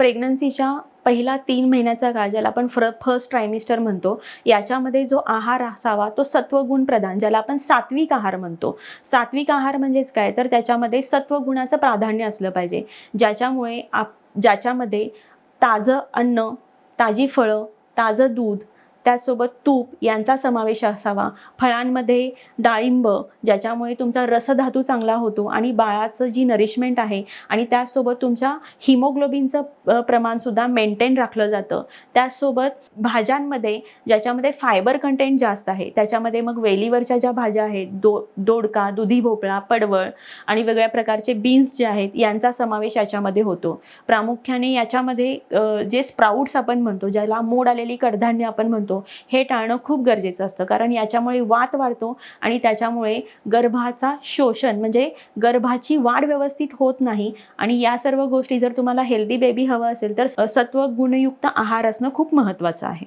प्रेग्नन्सीच्या पहिला तीन महिन्याचा काळ ज्याला आपण फ्र फर्स्ट ट्रायमिस्टर म्हणतो. याच्यामध्ये जो आहार असावा तो सत्वगुण प्रधान ज्याला आपण सात्विक आहार म्हणतो. सात्विक आहार म्हणजेच काय? तर त्याच्यामध्ये सत्वगुणाचं प्राधान्य असलं पाहिजे. ज्याच्यामुळे आप ज्याच्यामध्ये ताजं अन्न ताजी फळं ताजं दूध त्याचसोबत तूप यांचा समावेश असावा. फळांमध्ये डाळिंब ज्याच्यामुळे तुमचा रसधातू चांगला होतो आणि बाळाचं जी नरिशमेंट आहे आणि त्याचसोबत तुमच्या हिमोग्लोबिनचं प्रमाणसुद्धा मेंटेन राखलं जातं. त्याचसोबत भाज्यांमध्ये ज्याच्यामध्ये फायबर कंटेंट जास्त आहे त्याच्यामध्ये मग वेलीवरच्या ज्या भाज्या आहेत दो दोडका दुधी भोपळा पडवळ आणि वेगळ्या प्रकारचे बीन्स जे आहेत यांचा समावेश याच्यामध्ये होतो. प्रामुख्याने याच्यामध्ये जे स्प्राऊट्स आपण म्हणतो ज्याला मोड आलेली कडधान्य आपण म्हणतो हे टाळणं खूप गरजेचं असतं. कारण याच्यामुळे वात वाढतो आणि त्याच्यामुळे गर्भाचा शोषण म्हणजे गर्भाची वाढ व्यवस्थित होत नाही. आणि या सर्व गोष्टी जर तुम्हाला हेल्दी बेबी हवं असेल तर सत्व गुणयुक्त आहार असणं खूप महत्त्वाचं आहे.